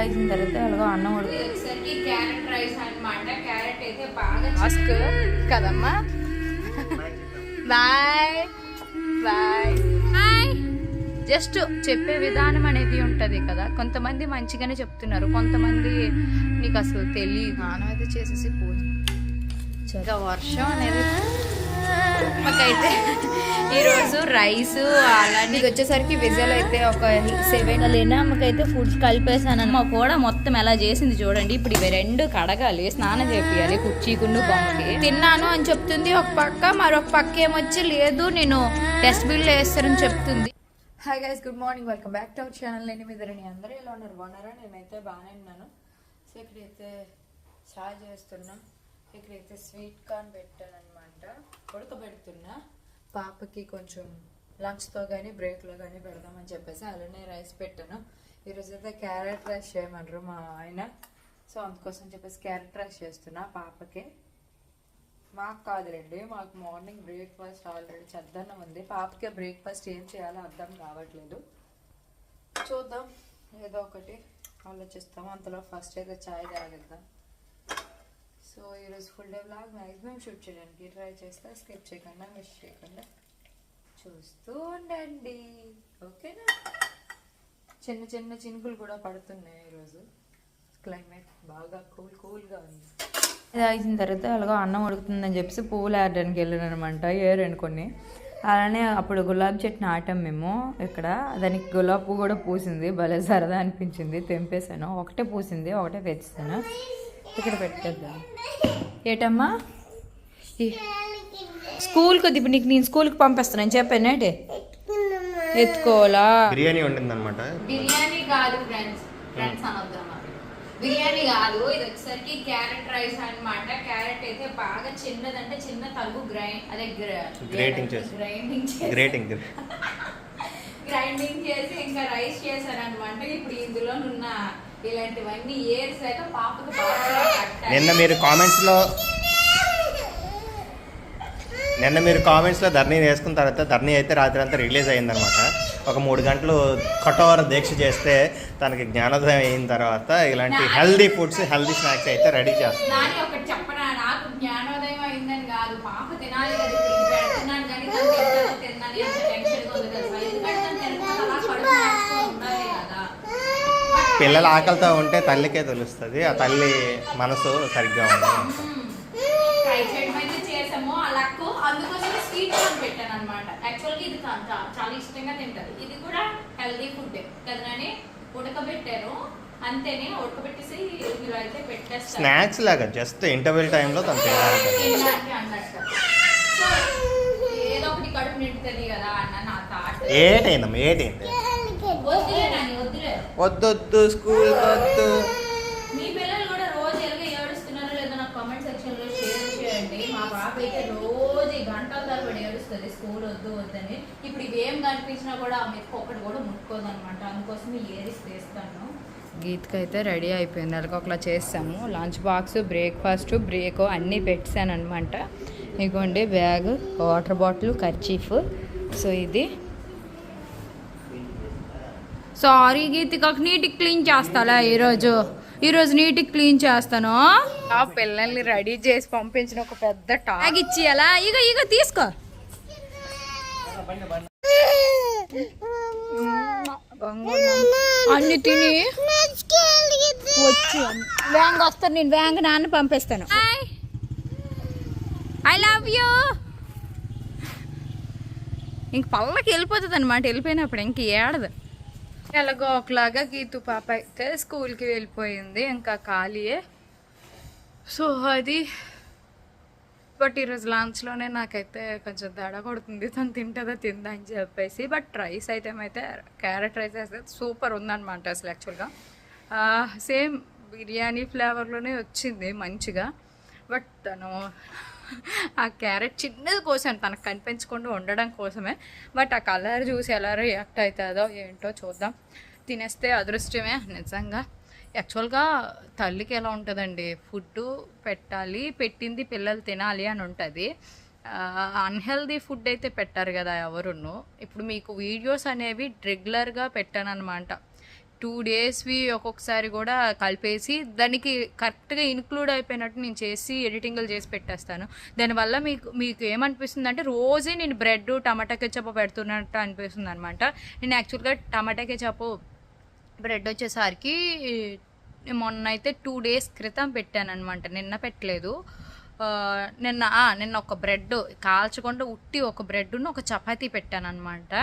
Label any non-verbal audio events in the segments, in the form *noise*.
తాగిన తర్వాత అలాగో అన్నం మాస్క్ కదమ్మా. బాయ్ బాయ్ జస్ట్ చెప్పే విధానం అనేది ఉంటది కదా. కొంతమంది మంచిగానే చెప్తున్నారు. కొంతమంది నీకు అసలు తెలియదు స్నానం అయితే చేసేసి పూజ ఇంకా వర్షం అనేది మాకైతే ఈరోజు రైస్ అలాంటి వచ్చేసరికి విజల్ అయితే ఒక సెవెన్ లేనా మాకైతే ఫుడ్ కలిపేసాను మా కూడా మొత్తం ఎలా చేసింది చూడండి. ఇప్పుడు ఇవి రెండు కడగాలి స్నానం చేపియాలి కుర్చీకుండు బొమ్మకి. తిన్నాను అని చెప్తుంది ఒక పక్క మరొక పక్క ఏమొచ్చి లేదు నేను డస్ట్బిన్లో వేస్తారని చెప్తుంది. Hi guys good morning welcome back to our channel నేను మీ ఇద్దరిని అందరూ ఎలా ఉన్నారు? బాగున్నారా? నేనైతే బాగానే ఉన్నాను. సో ఇక్కడైతే చాయ్ చేస్తున్నా. ఇక్కడైతే స్వీట్ కార్న్ పెట్టాను అనమాట ఉడకబెడుతున్నా. పాపకి కొంచెం లంచ్తో కానీ బ్రేక్లో కానీ పెడదామని చెప్పేసి అలానే రైస్ పెట్టాను. ఈరోజు అయితే క్యారెట్ రైస్ చేయమంటారు మా ఆయన. సో అందుకోసం చెప్పేసి క్యారెట్ రైస్ చేస్తున్నా పాపకి. మాకు కాదులేండి మాకు మార్నింగ్ బ్రేక్ఫాస్ట్ ఆల్రెడీ చద్దన్నం ఉంది. పాపకి బ్రేక్ఫాస్ట్ ఏం చేయాలో అర్థం కావట్లేదు. చూద్దాం ఏదో ఒకటి ఆలోచిస్తాం. అంతలో ఫస్ట్ అయితే చాయ్ తాగిద్దాం. సో ఈరోజు full day blog maximum shoot చేయడానికి ట్రై చేస్తా స్కిప్ చేయకుండా మిస్ చేయకుండా చూస్తూ ఉండండి. ఓకేనా? చిన్న చిన్న చినుకులు కూడా పడుతున్నాయి ఈరోజు. క్లైమేట్ బాగా కూల్ కూల్గా ఉంది. ఇది అయిన తర్వాత అలాగో అన్నం ఉడుకుతుందని చెప్పేసి పువ్వులు ఆడడానికి వెళ్ళాను అనమాట ఏరండి కొన్ని అలానే అప్పుడు గులాబీ చెట్టు నాటాం మేము ఇక్కడ. దానికి గులాబీ పువ్వు కూడా పూసింది. భలే సరదా అనిపించింది. తెంపేశాను. ఒకటే పూసింది ఒకటే తెచ్చాను ఇక్కడ పెట్టేద్దాం. ఏటమ్మా? స్కూల్కి వద్దు ఇప్పుడు నీకు నేను స్కూల్కి పంపిస్తాను. చెప్పానేటి ఎత్తుకోవాలా? బిర్యానీ వండిందనమాట బిర్యానీ కాదు ఫ్రెండ్స్. ఫ్రెండ్స్. బిర్యానీ కాదు ఇది వచ్చేసరికి క్యారెట్ రైస్ అన్నమాట. క్యారెట్ అయితే బాగా చిన్నదంటే చిన్న తలుగు గ్రైండ్ అదే Grating చేసి. గ్రైండింగ్ చేసి గ్రేటింగ్ గ్రైండింగ్ చేసి ఇంకా రైస్ చేశారనమాట ఇప్పుడు ఇందులో ఉన్న ఇలాంటివన్నీ ఏర్సాక పాపకు బాగా కట్టాలి. నిన్న మీరు కామెంట్స్లో నిన్న మీరు కామెంట్స్లో ధర్నీ వేసుకున్న తర్వాత ధర్నీ అయితే రాత్రి అంతా రిలీజ్ అయిందనమాట ఒక మూడు గంటలు కఠోర దీక్ష చేస్తే తనకి జ్ఞానోదయం అయిన తర్వాత ఇలాంటి హెల్దీ ఫుడ్స్ హెల్దీ స్నాక్స్ అయితే రెడీ చేస్తాం నాని ఒకటి చెప్పనా నాకు జ్ఞానోదయం అయిందని కాదు పాప తినాలి కదా ఇప్పుడు ఇది పెడుతున్నాను కానీ తను తింటానో తిన్నాను ఎంత టెన్షన్గా ఉంది తెలుసా ఎందుకంటే తను తినకుండా అలా కడుపు మార్చుకొని ఉండాలి కదా పిల్లల ఆకలితో ఉంటే తల్లికే తెలుస్తుంది. ఆ తల్లి మనసు సరిగ్గా ఉండదు. చాలా ఇష్టంగా ఇది కూడా హెల్దీ ఫుడ్ కదనని అంతేనే ఉడకబెట్టేసి అయితే స్నాక్స్ లాగా జస్ట్ ఇంటర్వెల్ టైంలో తను తినాలి ఏదో ఒకటి కడుపు నిండుతుంది కదా అన్న నా థాట్ ఏటైందమ్మా ఏటైంది వద్దొద్దు స్కూల్ వద్దు. మీ పిల్లలు కూడా రోజు ఎలాగ ఏడుస్తున్నారో లేదో నాకు కామెంట్ సెక్షన్లో షేర్ చేయండి. మా పాప అయితే రోజు ఈ గంటల తరబడి ఏడుస్తుంది స్కూల్ వద్దు వద్దని. ఇప్పుడు ఇవి కనిపించినా కూడా ఆ మెతుకు ఒకటి కూడా ముట్టుకోదు అనమాట అందుకోసం ఏరిసి తీస్తాను గీత్కి అయితే రెడీ అయిపోయింది. అలాగ ఒకలా చేస్తాము. లంచ్ బాక్స్ బ్రేక్ఫాస్ట్ బ్రేక్ అన్నీ పెట్టాను అనమాట ఇగోండి bag water bottle kerchief. So ఇది సారీ గీతిక నీట్గా క్లీన్ చేస్తాలా ఈరోజు. ఈరోజు నీట్గా క్లీన్ చేస్తాను. ఆ పిల్లల్ని రెడీ చేసి పంపించిన ఒక పెద్ద టాగ్ ఇచ్చి అలా ఇగ ఇగ తీసుకో. అన్ని తిని వచ్చి వ్యాంగ్ వస్తాను నేను వ్యాంగ్ నాన్న పంపిస్తాను. I love you. ఇంక పళ్ళకి వెళ్ళిపోతుంది అనమాట వెళ్ళిపోయినప్పుడు ఇంక ఏడదు. ఎలాగో ఒకలాగా గీతు పాప అయితే స్కూల్కి వెళ్ళిపోయింది ఇంకా ఖాళీయే. సో అది బట్ ఈరోజు లంచ్లోనే నాకైతే కొంచెం దడ కొడుతుంది. తను తింటుందో తిందా అని చెప్పేసి బట్ రైస్ ఐటమ్ అయితే క్యారెట్ రైస్ అయితే సూపర్ ఉందన్నమాట అసలు యాక్చువల్గా సేమ్ బిర్యానీ ఫ్లేవర్లోనే వచ్చింది మంచిగా. బట్ తను ఆ క్యారెట్ చిన్నది కోసాను తనకు కనిపించకుండా ఉండడం కోసమే. బట్ ఆ కలర్ చూసి ఎలా రియాక్ట్ అవుతుందో ఏంటో చూద్దాం. తినేస్తే అదృష్టమే నిజంగా. యాక్చువల్గా తల్లికి ఎలా ఉంటుందండి ఫుడ్ పెట్టాలి పెట్టింది పిల్లలు తినాలి అని ఉంటుంది. అన్హెల్దీ ఫుడ్ అయితే పెట్టారు కదా ఎవరును. ఇప్పుడు మీకు వీడియోస్ అనేవి రెగ్యులర్గా పెట్టాను అనమాట టూ డేస్వి ఒక్కొక్కసారి కూడా కలిపేసి దానికి కరెక్ట్గా ఇన్క్లూడ్ అయిపోయినట్టు నేను చేసి ఎడిటింగ్లు చేసి పెట్టేస్తాను. దానివల్ల మీకు మీకు ఏమనిపిస్తుంది అంటే రోజే నేను బ్రెడ్ టమాటా కెచప్ పెడుతున్నట్టు అనిపిస్తుంది అనమాట నేను యాక్చువల్గా టమాటా కెచప్ బ్రెడ్ వచ్చేసరికి మొన్న అయితే టూ డేస్ క్రితం పెట్టాను అనమాట నిన్న పెట్టలేదు. నిన్న నిన్న ఒక బ్రెడ్ కాల్చకుండా ఉట్టి ఒక బ్రెడ్ను ఒక చపాతీ పెట్టానమాట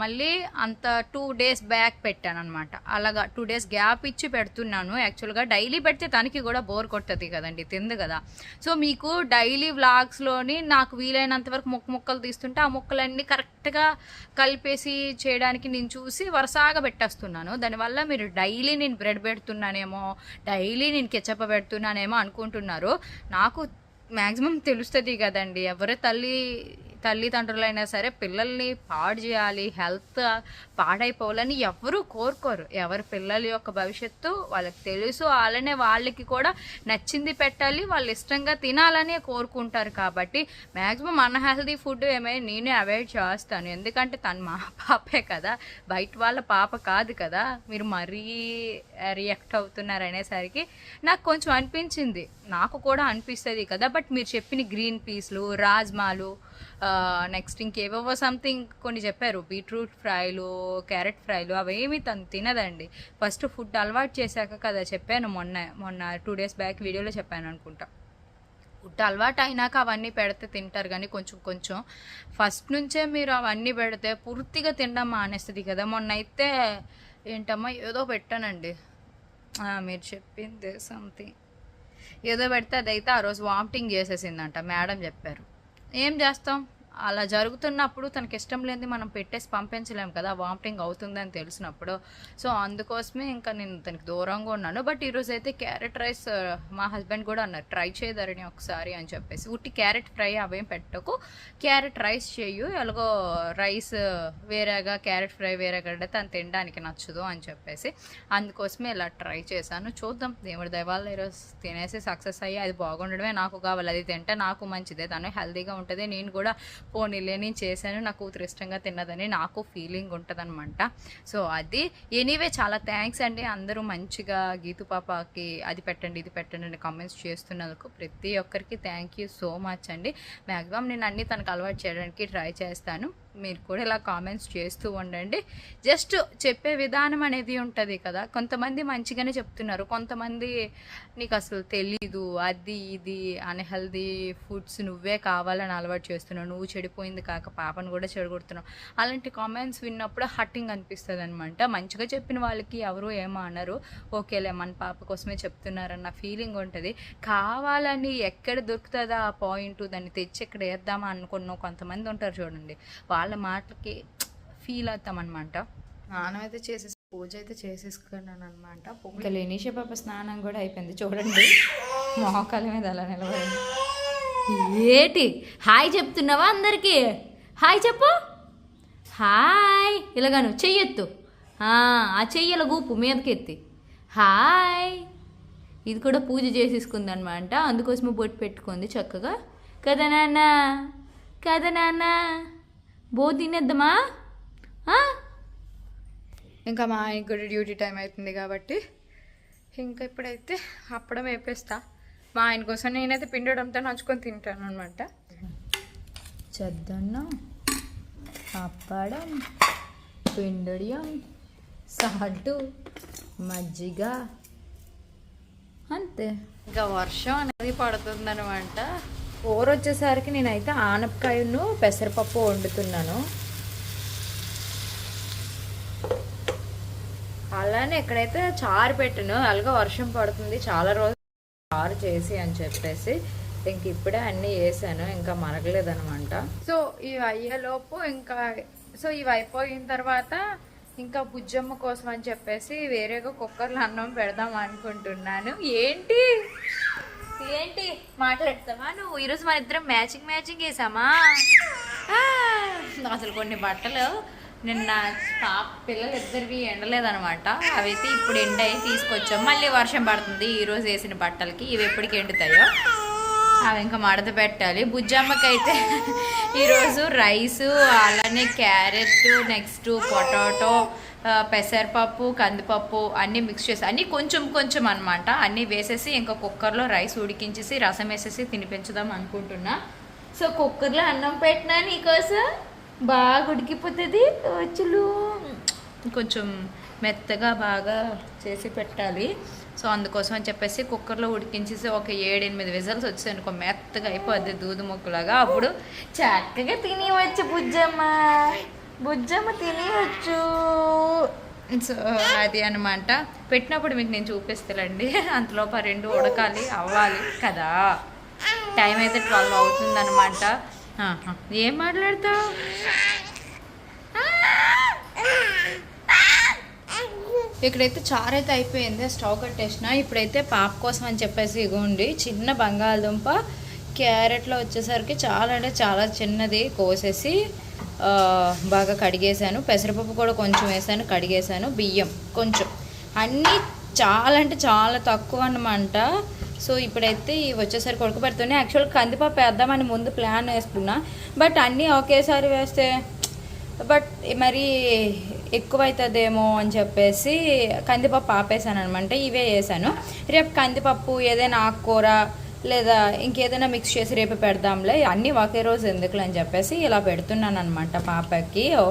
మళ్ళీ అంత టూ డేస్ బ్యాక్ పెట్టానమాట అలాగా టూ డేస్ గ్యాప్ ఇచ్చి పెడుతున్నాను. యాక్చువల్గా డైలీ పెడితే తనకి కూడా బోర్ కొట్టది కదండి తింది కదా. సో మీకు డైలీ వ్లాగ్స్లోని నాకు వీలైనంత వరకు ముక్క ముక్కలు తీస్తుంటే ఆ ముక్కలన్నీ కరెక్ట్గా కలిపేసి చేయడానికి నేను చూసి వరుసగా పెట్టేస్తున్నాను. దానివల్ల మీరు డైలీ నేను బ్రెడ్ పెడుతున్నానేమో డైలీ నేను కెచ్చప్ప పెడుతున్నానేమో అనుకుంటున్నారు. నాకు మ్యాక్సిమం తెలుస్తుంది కదండి. ఎవరి తల్లి తల్లిదండ్రులైనా సరే పిల్లల్ని పాడు చేయాలి హెల్త్ పాడైపోవాలని ఎవరూ కోరుకోరు. ఎవరి పిల్లల యొక్క భవిష్యత్తు వాళ్ళకి తెలుసు. అలానే వాళ్ళకి కూడా నచ్చింది పెట్టాలి వాళ్ళు ఇష్టంగా తినాలనే కోరుకుంటారు కాబట్టి మ్యాక్సిమం అన్హెల్దీ ఫుడ్ ఏమైనా నేనే అవాయిడ్ చేస్తాను. ఎందుకంటే తను మా పాపే కదా బయట వాళ్ళ పాప కాదు కదా. మీరు మరీ రియాక్ట్ అవుతున్నారు అనేసరికి నాకు కొంచెం అనిపించింది. నాకు కూడా అనిపిస్తుంది కదా బట్ మీరు చెప్పిన గ్రీన్ పీస్లు రాజ్మాలు నెక్స్ట్ ఇంకేవేవో సంథింగ్ కొన్ని చెప్పారు. బీట్రూట్ ఫ్రైలు క్యారెట్ ఫ్రైలు అవేమి తను తినదండి. ఫస్ట్ ఫుడ్ అలవాటు చేశాక కదా చెప్పాను మొన్న మొన్న టూ డేస్ బ్యాక్ వీడియోలో చెప్పాను అనుకుంటా. ఫుడ్ అలవాటు అయినాక అవన్నీ పెడితే తింటారు కానీ కొంచెం కొంచెం. ఫస్ట్ నుంచే మీరు అవన్నీ పెడితే పూర్తిగా తినడం మానేస్తుంది కదా. మొన్న అయితే ఏంటమ్మా ఏదో పెట్టానండి. మీరు చెప్పింది సంథింగ్ ఏదో పెడితే అదైతే ఆ రోజు వామిటింగ్ చేసేసిందంట మేడం చెప్పారు. ఏం చేస్తాం? అలా జరుగుతున్నప్పుడు తనకి ఇష్టం లేనిది మనం పెట్టేసి పంపించలేం కదా వామిటింగ్ అవుతుందని తెలిసినప్పుడు. సో అందుకోసమే ఇంకా నేను తనకి దూరంగా ఉన్నాను. బట్ ఈరోజు అయితే క్యారెట్ రైస్ మా హస్బెండ్ కూడా అన్నారు ట్రై చేయదరని ఒకసారి అని చెప్పేసి. ఉట్టి క్యారెట్ ఫ్రై అవేం పెట్టకు. క్యారెట్ రైస్ చేయు ఎలాగో రైస్ వేరేగా క్యారెట్ ఫ్రై వేరేగా తను తినడానికి నచ్చదు అని చెప్పేసి. అందుకోసమే ఇలా ట్రై చేశాను. చూద్దాం దేవుడి దయవాళ్ళు ఈరోజు తినేసి సక్సెస్ అయ్యి అది బాగుండడమే నాకు కావాలి. అది తింటే నాకు మంచిదే తను హెల్తీగా ఉంటుంది. నేను కూడా పోనీలే నేను చేశాను నా కూతురు ఇష్టంగా తిన్నదని నాకు ఫీలింగ్ ఉంటుంది సో అది ఎనీవే చాలా థ్యాంక్స్ అండి. అందరూ మంచిగా గీతు పాపకి అది పెట్టండి ఇది పెట్టండి అని కామెంట్స్ చేస్తున్నందుకు ప్రతి ఒక్కరికి థ్యాంక్ యూ సో మచ్ అండి. మ్యాక్సిమం నేను అన్ని తనకు అలవాటు చేయడానికి ట్రై చేస్తాను. మీరు కూడా ఇలా కామెంట్స్ చేస్తూ ఉండండి. జస్ట్ చెప్పే విధానం అనేది ఉంటుంది కదా. కొంతమంది మంచిగానే చెప్తున్నారు. కొంతమంది నీకు అసలు తెలీదు అది ఇది అన్హెల్దీ ఫుడ్స్ నువ్వే కావాలని అలవాటు చేస్తున్నావు. నువ్వు చెడిపోయింది కాక పాపను కూడా చెడగొడుతున్నావు. అలాంటి కామెంట్స్ విన్నప్పుడు హట్టింగ్ అనిపిస్తుంది అనమాట మంచిగా చెప్పిన వాళ్ళకి ఎవరు ఏమో అనరు. ఓకేలే మన పాప కోసమే చెప్తున్నారన్న ఫీలింగ్ ఉంటుంది. కావాలని ఎక్కడ దొరుకుతుందా ఆ పాయింట్ దాన్ని తెచ్చి ఎక్కడ వేద్దామా అనుకున్న కొంతమంది ఉంటారు చూడండి. వాళ్ళ మాటలకి ఫీల్ అవుతాం అనమాట స్నానం అయితే చేసేసి పూజ అయితే చేసేసుకున్నాను అనమాట ఇంకా లేనిష పాప స్నానం కూడా అయిపోయింది చూడండి. మోకాల మీద అలా నిలబడింది. ఏటి? హాయ్ చెప్తున్నావా అందరికీ? హాయ్ చెప్పు. హాయ్. ఇలాగాను చెయ్యెత్తు. ఆ ఆ చెయ్యల గూపు మీదకెత్తి. హాయ్. ఇది కూడా పూజ చేసేసుకుంది అనమాట అందుకోసమే బొట్టు పెట్టుకుంది చక్కగా. కదా నాన్న? కదా నాన్న? బో తినేద్దామా? ఇంకా మా ఆయనకి కూడా డ్యూటీ టైం అవుతుంది కాబట్టి ఇంకా ఇప్పుడైతే అప్పడం వేపేస్తా. మా ఆయన కోసం నేనైతే పిండడంతో నంచుకొని తింటాను అనమాట చద్దన్నం అప్పడం పిండడియం సాల్ట్ మజ్జిగ అంతే. ఇంకా వర్షం అనేది పడుతుందనమాట కూర వచ్చేసరికి నేనైతే ఆనపకాయను పెసరపప్పు వండుతున్నాను. అలానే ఎక్కడైతే చారు పెట్టాను అలాగే వర్షం పడుతుంది చాలా రోజులు చారు చేసి అని చెప్పేసి ఇంక ఇప్పుడే అన్నీ వేసాను ఇంకా మరగలేదనమాట సో ఇవి అయ్యేలోపు ఇంకా సో ఇవి అయిపోయిన తర్వాత ఇంకా బుజ్జమ్మ కోసం అని చెప్పేసి వేరేగా కుక్కర్లో అన్నం పెడదాం అనుకుంటున్నాను. ఏంటి? ఏంటి? మాట్లాడతావా నువ్వు? ఈరోజు మన ఇద్దరం మ్యాచింగ్ మ్యాచింగ్ వేసామా అసలు కొన్ని బట్టలు నిన్న పాప పిల్లలు ఇద్దరివి ఎండలేదనమాట. అవైతే ఇప్పుడు ఎండాయి తీసుకొచ్చాం. మళ్ళీ వర్షం పడుతుంది. ఈరోజు వేసిన బట్టలకి ఇవి ఎప్పటికి ఎండుతాయో అవి ఇంకా మడత పెట్టాలి. బుజ్జమ్మకైతే ఈరోజు రైస్ అలానే క్యారెట్ నెక్స్ట్ పొటాటో పెసరపప్పు కందిపప్పు అన్నీ మిక్స్ చేసి అన్నీ కొంచెం కొంచెం అనమాట అన్నీ వేసేసి ఇంకా కుక్కర్లో రైస్ ఉడికించేసి రసం వేసేసి తినిపించుదాం అనుకుంటున్నా. సో కుక్కర్లో అన్నం పెట్టినా నీకోసం బాగా ఉడికిపోతుంది. వచ్చులు. కొంచెం మెత్తగా బాగా చేసి పెట్టాలి. సో అందుకోసం అని చెప్పేసి కుక్కర్లో ఉడికించేసి ఒక ఏడెనిమిది విజల్స్ వచ్చాయి అనుకో మెత్తగా అయిపోద్ది దూదు ముక్కలాగా. అప్పుడు చక్కగా తినేవచ్చు బుజ్జమ్మ. బుజ్జమ్మ తినేయచ్చు. సో uh, అది అనమాట పెట్టినప్పుడు మీకు నేను చూపిస్తానండి *laughs* అంతలోపు ఆ రెండు ఉడకాలి అవ్వాలి కదా. టైం అయితే ట్వెల్వ్ అవుతుంది అనమాట ఏం మాట్లాడతావు? ఇక్కడైతే చారు అయితే అయిపోయింది స్టవ్ కట్టేసిన. ఇప్పుడైతే పాప కోసం అని చెప్పేసి ఇగోండి. చిన్న బంగాళదుంప క్యారెట్లో వచ్చేసరికి చాలా అంటే చాలా చిన్నది కోసేసి బాగా కడిగేసాను పెసరపప్పు కూడా కొంచెం వేసాను కడిగేసాను బియ్యం కొంచెం. అన్నీ చాలా అంటే చాలా తక్కువ అన్నమాట. సో ఇప్పుడైతే ఇవి వచ్చేసరికి ఉడకబెడుతున్నాయి. యాక్చువల్ కందిపప్పు వేద్దామని ముందు ప్లాన్ వేసుకున్నా. బట్ అన్నీ ఒకేసారి వేస్తే బట్ మరి ఎక్కువైతుందేమో అని చెప్పేసి కందిపప్పు ఆపేసాను అనమాట ఇవే వేసాను. రేపు కందిపప్పు ఏదైనా ఆకుకూర లేదా ఇంకేదైనా మిక్స్ చేసి రేపు పెడదాంలే అన్నీ ఒకే రోజు ఎందుకులే అని చెప్పేసి ఇలా పెడుతున్నాను అనమాట పాపకి. ఓ,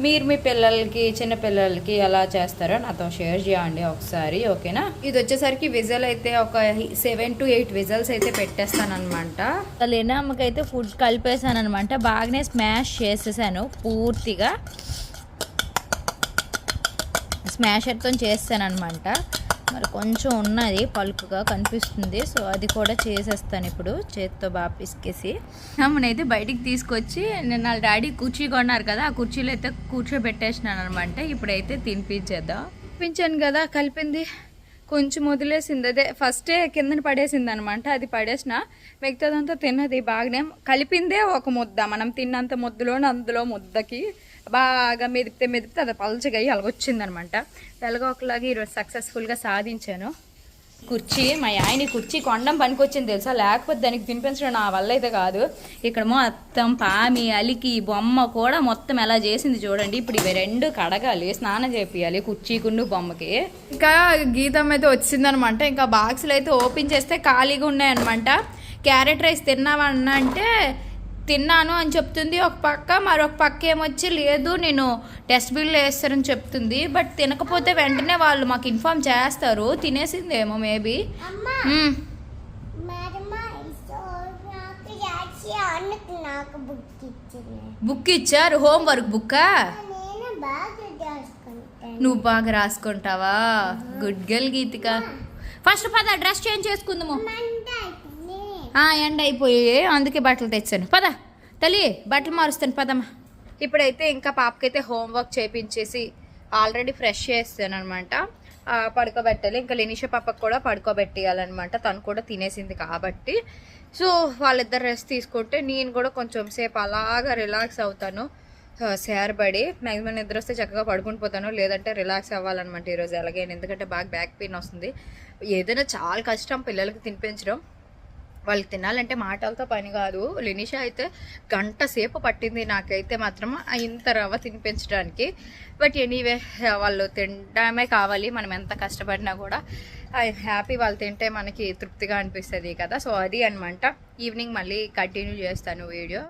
మీరు మీ పిల్లలకి చిన్న పిల్లలకి ఎలా చేస్తారో నాతో షేర్ చేయండి ఒకసారి ఓకేనా? ఇది వచ్చేసరికి విజల్ అయితే ఒక సెవెన్ టు ఎయిట్ విజల్స్ అయితే పెట్టేస్తాను అనమాట ఫుడ్ కలిపేసాను అనమాట బాగానే స్మాష్ చేసేసాను పూర్తిగా. స్మాషర్తో చేస్తానమాట అనమాట మరి కొంచెం ఉన్నది పలుకుగా కనిపిస్తుంది. సో అది కూడా చేసేస్తాను ఇప్పుడు. చేత్తో బాగా పిసికేసి. అమ్మనైతే బయటికి తీసుకొచ్చి నేను వాళ్ళ డాడీ కుర్చీ కొన్నారు కదా ఆ కుర్చీలో అయితే కూర్చోబెట్టేసినాను అనమాట ఇప్పుడైతే తినిపించేద్దాం. తినిపించాను కదా కలిపింది. కొంచెం వదిలేసింది. అదే ఫస్టే కిందన పడేసింది అనమాట అది పడేసిన. మిగతాదంతా తిన్నది బాగానే. కలిపిందే ఒక ముద్ద. మనం తిన్నంత ముద్దలోనే అందులో ముద్దకి బాగా మెదిపితే మెదిపితే అది పలుచగా అయ్యి అలాగొచ్చింది అనమాట ఒకలాగా ఈరోజు సక్సెస్ఫుల్గా సాధించాను. కుర్చీ మా ఆయన కుర్చీ కొండం పనికొచ్చింది తెలుసా? లేకపోతే దానికి తినిపించడం నా వల్ల అయితే కాదు. ఇక్కడ మొత్తం పామి అలికి బొమ్మ కూడా మొత్తం ఎలా చేసింది చూడండి. ఇప్పుడు ఇవి రెండు కడగాలి స్నానం చేపియాలి కుర్చీకును బొమ్మకి. ఇంకా గీతం అయితే వచ్చిందనమాట. ఇంకా బాక్సులు అయితే ఓపెన్ చేస్తే ఖాళీగా ఉన్నాయన్నమాట. క్యారెట్ రైస్ తిన్నావన్నా అంటే తిన్నాను అని చెప్తుంది. ఒక పక్క మరొక పక్క ఏమొచ్చి లేదు నేను డస్ట్బిన్లో వేస్తారని చెప్తుంది. బట్ తినకపోతే వెంటనే వాళ్ళు మాకు ఇన్ఫామ్ చేస్తారు. తినేసిందేమో మేబీ. బుక్ ఇచ్చారు? హోంవర్క్ బుక్కా? నువ్వు బాగా రాసుకుంటావా? Good girl Geethika. ఫస్ట్ పద డ్రెస్ చేంజ్ చేసుకుందాము. ఎండ అయిపోయి అందుకే బట్టలు తెచ్చాను. పద తల్లి బట్టలు మారుస్తాను పదమ్మా. ఇప్పుడైతే ఇంకా పాపకైతే హోంవర్క్ చేపించేసి ఆల్రెడీ ఫ్రెష్ చేస్తాను అనమాట పడుకోబెట్టాలి. ఇంకా లినిష పాపకు కూడా పడుకోబెట్టేయాలన్నమాట. తను కూడా తినేసింది కాబట్టి. సో వాళ్ళిద్దరు రెస్ట్ తీసుకుంటే నేను కూడా కొంచెం సేపు అలాగా రిలాక్స్ అవుతాను. సేరబడి మ్యాక్సిమం నిద్ర వస్తే చక్కగా పడుకుని పోతాను. లేదంటే రిలాక్స్ అవ్వాలన్నమాట ఈరోజు ఎలాగైనా. ఎందుకంటే బాగా బ్యాక్ పెయిన్ వస్తుంది. ఏదైనా చాలా కష్టం పిల్లలకి తినిపించడం. వాళ్ళకి తినాలంటే మాటలతో పని కాదు. లినిషా అయితే గంట సేపు పట్టింది నాకైతే మాత్రం ఇంత రవ్వ తినిపించడానికి. బట్ ఎనీవే వాళ్ళు తినడమే కావాలి. మనం ఎంత కష్టపడినా కూడా హ్యాపీ వాళ్ళు తింటే మనకి తృప్తిగా అనిపిస్తుంది కదా. సో అది అనమాట ఈవినింగ్ మళ్ళీ కంటిన్యూ చేస్తాను వీడియో.